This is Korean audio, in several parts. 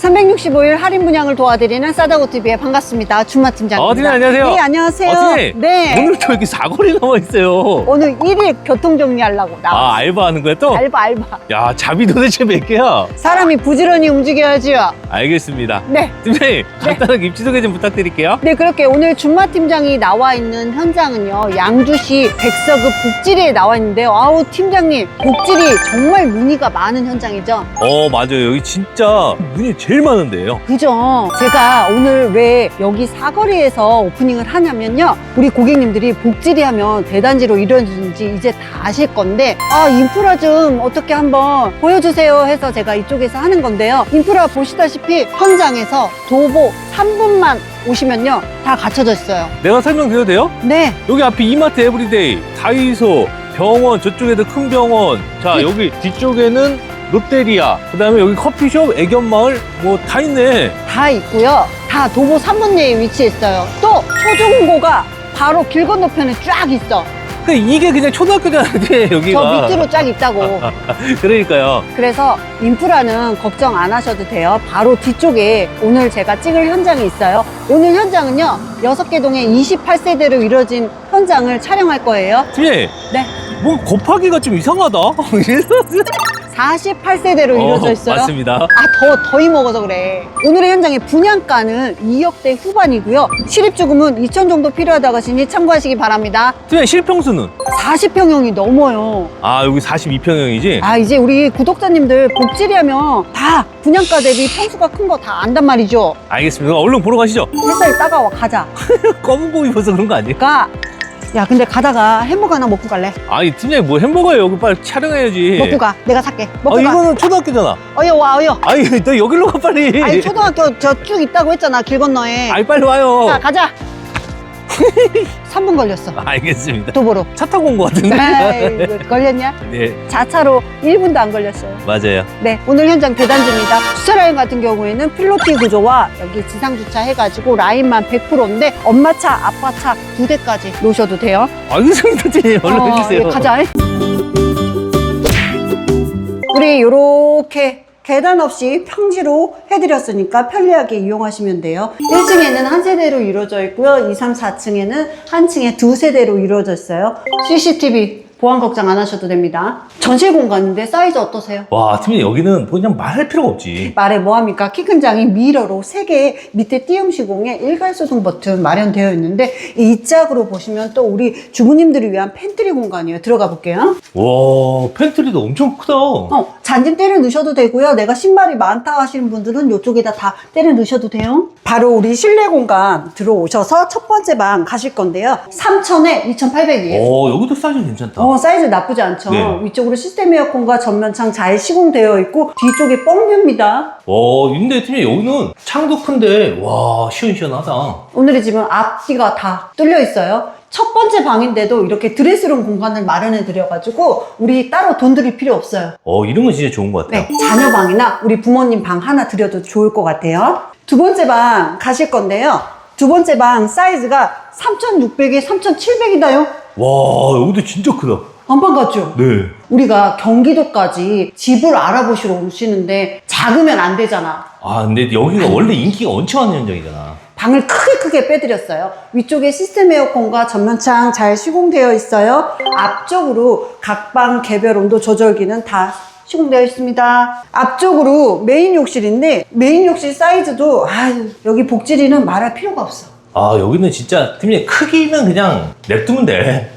365일 할인 분양을 도와드리는 싸다고 TV에 반갑습니다. 준마 팀장입니다. 어, 팀장님 안녕하세요. 네, 안녕하세요. 어, 팀장님. 네. 오늘 또 이렇게 사거리 나와 있어요. 오늘 1일 교통 정리하려고 나와. 아, 알바하는 거야 또? 알바 알바. 야, 잡이 도대체 몇 개야? 사람이 부지런히 움직여야지요. 알겠습니다. 네. 팀장님, 간단하게 입지 소개 좀 부탁드릴게요. 네, 그렇게 오늘 준마 팀장이 나와 있는 현장은요, 양주시 백서급 복지리에 나와 있는데요. 아우, 팀장님, 복지리 정말 문의가 많은 현장이죠? 어, 맞아요. 여기 진짜 문이 제일 많은데요. 그죠. 제가 오늘 왜 여기 사거리에서 오프닝을 하냐면요. 우리 고객님들이 복지리 하면 대단지로 이루어지는지 이제 다 아실 건데, 아, 인프라 좀 어떻게 한번 보여주세요 해서 제가 이쪽에서 하는 건데요. 인프라 보시다시피 현장에서 도보 3분만 오시면요. 다 갖춰져 있어요. 내가 설명드려도 돼요? 네. 여기 앞에 이마트 에브리데이, 다이소, 병원, 저쪽에도 큰 병원. 자, 네. 여기 뒤쪽에는 롯데리아. 그 다음에 여기 커피숍, 애견마을, 뭐 다 있네. 다 있고요. 다 도보 3분 내에 위치해 있어요. 또 초중고가 바로 길 건너편에 쫙 있어. 그 이게 그냥 초등학교잖아, 이게 여기가. 저 밑으로 쫙 있다고. 그러니까요. 그래서 인프라는 걱정 안 하셔도 돼요. 바로 뒤쪽에 오늘 제가 찍을 현장이 있어요. 오늘 현장은요, 6개 동에 28세대로 이루어진 현장을 촬영할 거예요. 팀장님, 네. 뭐 곱하기가 좀 이상하다. 48세대로 이루어져 있어요. 맞습니다. 아, 더, 더이 먹어서 그래. 오늘의 현장의 분양가는 2억대 후반이고요. 실입주금은 2천 정도 필요하다고 하시니 참고하시기 바랍니다. 팀장님, 실평수는? 40평형이 넘어요. 아, 여기 42평형이지? 아, 이제 우리 구독자님들 복지리 하면 다 분양가 대비 평수가 큰 거 다 안단 말이죠. 알겠습니다. 얼른 보러 가시죠. 햇살 따가워, 가자. 검은 고 입어서 그런 거 아니에요? 가. 야, 근데 가다가 햄버거 하나 먹고 갈래? 아니, 팀장님 뭐 햄버거예요. 여기 빨리 촬영해야지. 먹고 가. 내가 살게. 먹고 아, 가. 이거는 초등학교잖아. 어여 와, 어여. 아니, 너 여기로 가, 빨리. 아니, 초등학교 저 쭉 있다고 했잖아, 길 건너에. 아이, 빨리 와요. 자, 가자. 3분 걸렸어. 알겠습니다. 도보로. 차 타고 온 것 같은데? 아이, 걸렸냐? 네, 자차로 1분도 안 걸렸어요. 맞아요. 네, 오늘 현장 대단지입니다. 주차 라인 같은 경우에는 필로티 구조와 여기 지상 주차 해가지고 라인만 100%인데 엄마 차, 아빠 차 두 대까지 놓으셔도 돼요. 알겠습니다, 팀장님. 얼른 어, 해주세요. 예, 가자. 우리 요렇게 계단 없이 평지로 해드렸으니까 편리하게 이용하시면 돼요. 1층에는 한 세대로 이루어져 있고요. 2, 3, 4층에는 한 층에 두 세대로 이루어져 있어요. CCTV 보안 걱정 안 하셔도 됩니다. 전실 공간인데 사이즈 어떠세요? 와, 팀장님, 여기는 뭐 그냥 말할 필요가 없지. 말해 뭐합니까? 키 큰 장이 미러로 3개의 밑에 띄움 시공에 일괄소송 버튼 마련되어 있는데 이 짝으로 보시면 또 우리 주부님들을 위한 팬트리 공간이에요. 들어가 볼게요. 와, 팬트리도 엄청 크다. 어, 잔짐 때려 넣으셔도 되고요. 내가 신발이 많다 하시는 분들은 이쪽에다 다 때려 넣으셔도 돼요. 바로 우리 실내 공간 들어오셔서 첫 번째 방 가실 건데요. 3,000에 2,800이에요. 오, 여기도 사이즈 괜찮다. 어, 사이즈 나쁘지 않죠. 네. 위쪽으로 시스템 에어컨과 전면창 잘 시공되어 있고 뒤쪽에 뻥뷰입니다. 와, 근데 팀장님, 여기는 창도 큰데, 와, 시원시원하다. 오늘의 집은 앞뒤가 다 뚫려 있어요. 첫 번째 방인데도 이렇게 드레스룸 공간을 마련해 드려가지고 우리 따로 돈 들일 필요 없어요. 어, 이런 건 진짜 좋은 것 같아요. 네, 자녀 방이나 우리 부모님 방 하나 드려도 좋을 것 같아요. 두 번째 방 가실 건데요. 두 번째 방 사이즈가 3,600에 3,700이다요. 와, 여기도 진짜 크다. 안방 같죠? 네. 우리가 경기도까지 집을 알아보시러 오시는데 작으면 안 되잖아. 아, 근데 여기가 원래 인기가 엄청 많은 현장이잖아. 방을 크게 크게 빼드렸어요. 위쪽에 시스템 에어컨과 전면창 잘 시공되어 있어요. 앞쪽으로 각 방 개별 온도 조절기는 다 시공되어 있습니다. 앞쪽으로 메인 욕실인데 메인 욕실 사이즈도 아유, 여기 복지리는 말할 필요가 없어. 아, 여기는 진짜 팀장님 크기는 그냥 냅두면 돼.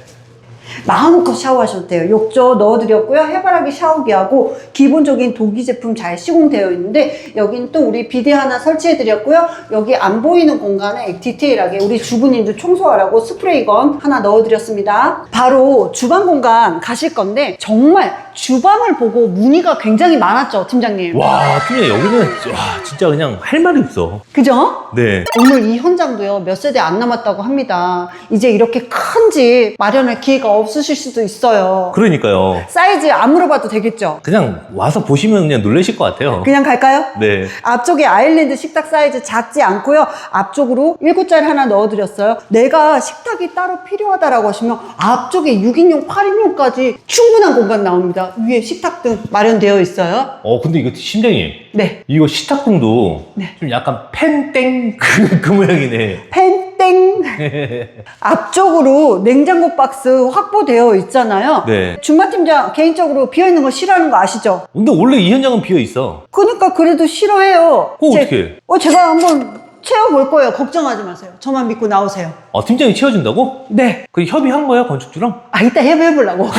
마음껏 샤워하셔도 돼요. 욕조 넣어드렸고요. 해바라기 샤워기하고 기본적인 도기 제품 잘 시공되어 있는데 여긴 또 우리 비데 하나 설치해드렸고요. 여기 안 보이는 공간에 디테일하게 우리 주부님들 청소하라고 스프레이건 하나 넣어드렸습니다. 바로 주방 공간 가실 건데 정말 주방을 보고 문의가 굉장히 많았죠, 팀장님. 와, 팀장님 여기는 와, 진짜 그냥 할 말이 없어. 그죠? 네. 오늘 이 현장도요 몇 세대 안 남았다고 합니다. 이제 이렇게 큰 집 마련할 기회가 없으실 수도 있어요. 그러니까요. 사이즈 안 물어봐도 되겠죠? 그냥 와서 보시면 그냥 놀라실 것 같아요. 그냥 갈까요? 네. 앞쪽에 아일랜드 식탁 사이즈 작지 않고요. 앞쪽으로 7자리 하나 넣어드렸어요. 내가 식탁이 따로 필요하다라고 하시면 앞쪽에 6인용, 8인용까지 충분한 공간 나옵니다. 있습니다. 위에 식탁 등 마련되어 있어요. 어, 근데 이거 심장님. 네. 이거 식탁등도 네. 좀 약간 펜땡 그, 그 모양이네. 펜땡 앞쪽으로 냉장고 박스 확보되어 있잖아요. 네. 준마 팀장 개인적으로 비어 있는 거 싫어하는 거 아시죠? 근데 원래 이 현장은 비어 있어. 그러니까 그래도 싫어해요. 그거 제- 어떡해? 어, 제가 한번 채워볼 거예요. 걱정하지 마세요. 저만 믿고 나오세요. 아, 팀장이 채워준다고? 네. 그 협의한 거야, 건축주랑? 아, 이따 해보려고.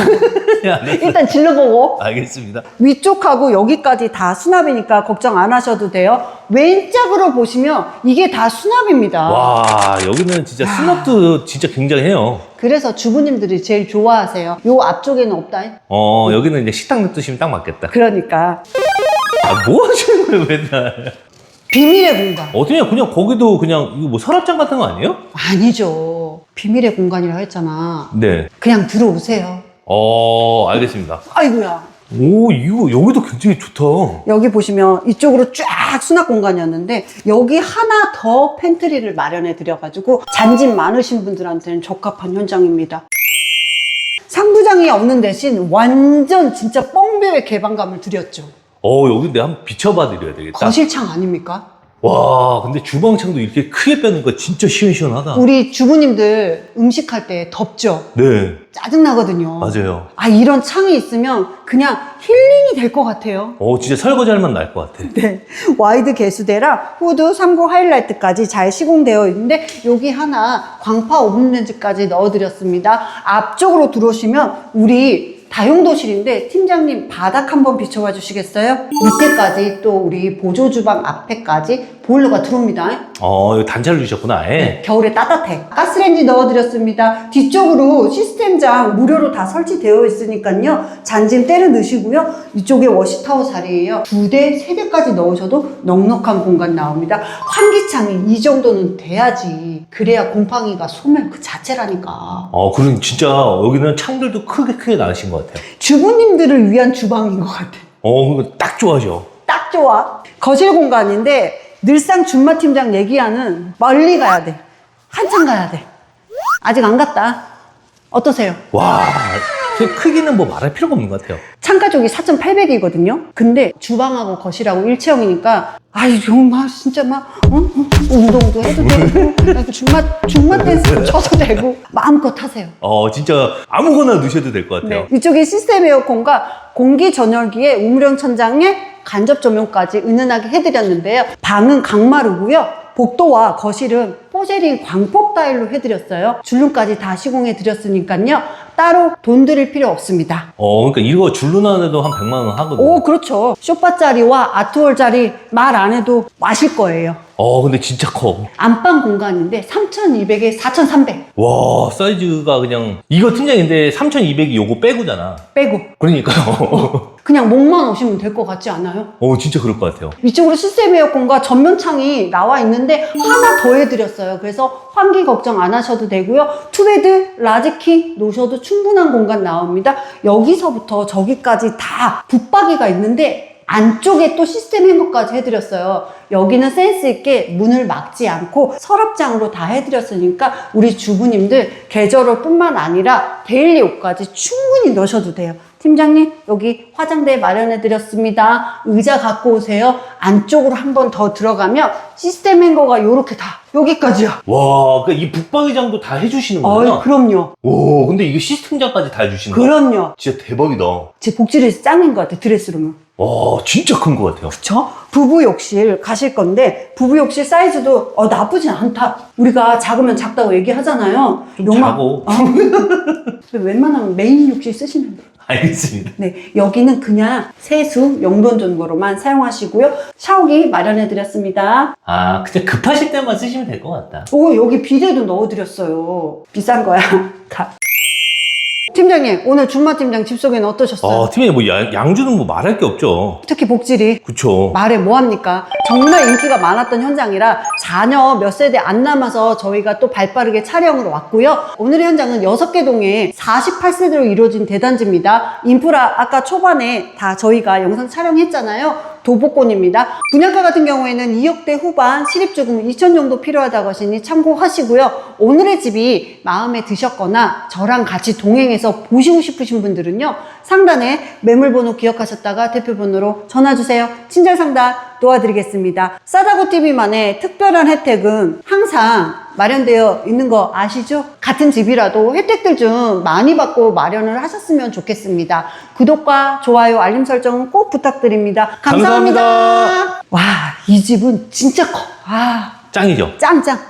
네, 알겠- 일단 질러보고. 알겠습니다. 위쪽하고 여기까지 다 수납이니까 걱정 안 하셔도 돼요. 왼쪽으로 보시면 이게 다 수납입니다. 와, 여기는 진짜 수납도 진짜 굉장해요. 그래서 주부님들이 제일 좋아하세요. 요 앞쪽에는 없다. 어, 여기는 이제 식탁 놔두시면 딱 맞겠다. 그러니까 아, 뭐 하시는 거예요, 맨날? 비밀의 공간. 어디냐, 그냥 거기도 그냥, 이거 뭐 서랍장 같은 거 아니에요? 아니죠. 비밀의 공간이라고 했잖아. 네. 그냥 들어오세요. 어, 알겠습니다. 아이고야. 오, 이거, 여기도 굉장히 좋다. 여기 보시면 이쪽으로 쫙 수납 공간이었는데 여기 하나 더 팬트리를 마련해 드려가지고 잔짐 많으신 분들한테는 적합한 현장입니다. 상부장이 없는 대신 완전 진짜 뻥배의 개방감을 드렸죠. 어, 여기 내가 한번 비춰봐 드려야 되겠다. 거실창 아닙니까? 와, 근데 주방창도 이렇게 크게 빼는 거 진짜 시원시원하다. 우리 주부님들 음식할 때 덥죠? 네, 짜증나거든요. 맞아요. 아, 이런 창이 있으면 그냥 힐링이 될 것 같아요. 어, 진짜 설거지할만 날것 같아. 네. 와이드 개수대랑 후드 3구 하이라이트까지 잘 시공되어 있는데 여기 하나 광파 오븐 렌즈까지 넣어드렸습니다. 앞쪽으로 들어오시면 우리 다용도실인데 팀장님 바닥 한번 비춰봐 주시겠어요? 밑에까지 또 우리 보조주방 앞에까지 보일러가 들어옵니다. 어, 단차를 주셨구나, 아예. 겨울에 따뜻해. 가스레인지 넣어드렸습니다. 뒤쪽으로 시스템장 무료로 다 설치되어 있으니까요. 잔짐 때려 넣으시고요. 이쪽에 워시타워 자리예요. 두 대, 세 대까지 넣으셔도 넉넉한 공간 나옵니다. 환기창이 이 정도는 돼야지. 그래야 곰팡이가 소멸 그 자체라니까. 어, 그럼 진짜 여기는 창들도 크게 크게 나으신 것 같아요. 주부님들을 위한 주방인 것 같아. 어, 그거 딱 좋아하죠. 딱 좋아. 거실 공간인데 늘상 준마 팀장 얘기하는 멀리 가야 돼. 한참 가야 돼. 아직 안 갔다. 어떠세요? 와, 그 크기는 뭐 말할 필요가 없는 것 같아요. 창가 쪽이 4,800이거든요. 근데 주방하고 거실하고 일체형이니까 아이 정말 진짜 막 어? 어? 운동도 해도 되고 그 중마 중마 댄스도 쳐도 되고 마음껏 하세요. 어, 진짜 아무거나 넣으셔도 될 것 같아요. 네. 이쪽에 시스템 에어컨과 공기 전열기에 우물형 천장에 간접 조명까지 은은하게 해드렸는데요. 방은 강마루고요. 복도와 거실은 포제린 광폭 타일로 해드렸어요. 줄눈까지 다 시공해 드렸으니까요. 따로 돈 들일 필요 없습니다. 어, 그러니까 이거 줄눈하는데도 한 100만 원 하거든. 오, 그렇죠. 쇼파짜리와 아트홀짜리 말 안 해도 마실 거예요. 어, 근데 진짜 커. 안방 공간인데 3,200에 4,300 와, 사이즈가 그냥 이거 팀장인데 3,200이 요거 빼고잖아. 빼고 그러니까요. 그냥 목만 오시면 될 것 같지 않아요? 어, 진짜 그럴 것 같아요. 위쪽으로 시스템 에어컨과 전면창이 나와 있는데 하나 더 해드렸어요. 그래서 환기 걱정 안 하셔도 되고요. 투베드, 라지키 놓으셔도 충분한 공간 나옵니다. 여기서부터 저기까지 다 붙박이가 있는데 안쪽에 또 시스템 행거까지 해드렸어요. 여기는 센스 있게 문을 막지 않고 서랍장으로 다 해드렸으니까 우리 주부님들 계절옷 뿐만 아니라 데일리 옷까지 충분히 넣으셔도 돼요. 팀장님 여기 화장대 마련해 드렸습니다. 의자 갖고 오세요. 안쪽으로 한 번 더 들어가면 시스템 행거가 요렇게 다 여기까지야. 와, 그러니까 이 북박이장도 다 해주시는 거구나. 그럼요. 오, 근데 이게 시스템장까지 다 해주시는 거야? 그럼요. 진짜 대박이다. 제 복지를 짱인 것 같아 드레스룸은. 와, 진짜 큰 것 같아요. 그쵸? 부부 욕실 가실 건데 부부 욕실 사이즈도 어, 나쁘진 않다. 우리가 작으면 작다고 얘기하잖아요. 좀 작고. 어? 웬만하면 메인 욕실 쓰시면 돼요. 알겠습니다. 네, 여기는 그냥 세수, 용돈 정도로만 사용하시고요. 샤워기 마련해 드렸습니다. 아, 그냥 급하실 때만 쓰시면 될 것 같다. 오, 여기 비데도 넣어 드렸어요. 비싼 거야. 가. 팀장님, 오늘 준마 팀장 집소개는 어떠셨어요? 어, 팀장님 뭐 양, 양주는 뭐 말할 게 없죠. 특히 복질이 그쵸. 말해 뭐합니까? 정말 인기가 많았던 현장이라 자녀 몇 세대 안 남아서 저희가 또 발빠르게 촬영으로 왔고요. 오늘의 현장은 6개 동에 48세대로 이루어진 대단지입니다. 인프라 아까 초반에 다 저희가 영상 촬영했잖아요. 도보권입니다. 분양가 같은 경우에는 2억대 후반 실입주금 2천 정도 필요하다고 하시니 참고하시고요. 오늘의 집이 마음에 드셨거나 저랑 같이 동행해서 보시고 싶으신 분들은요. 상단에 매물번호 기억하셨다가 대표번호로 전화주세요. 친절 상담 도와드리겠습니다. 싸다고TV만의 특별한 혜택은 항상 마련되어 있는 거 아시죠? 같은 집이라도 혜택들 좀 많이 받고 마련을 하셨으면 좋겠습니다. 구독과 좋아요, 알림 설정 꼭 부탁드립니다. 감사합니다. 감사합니다. 와, 이 집은 진짜 커. 아, 짱이죠? 짱짱.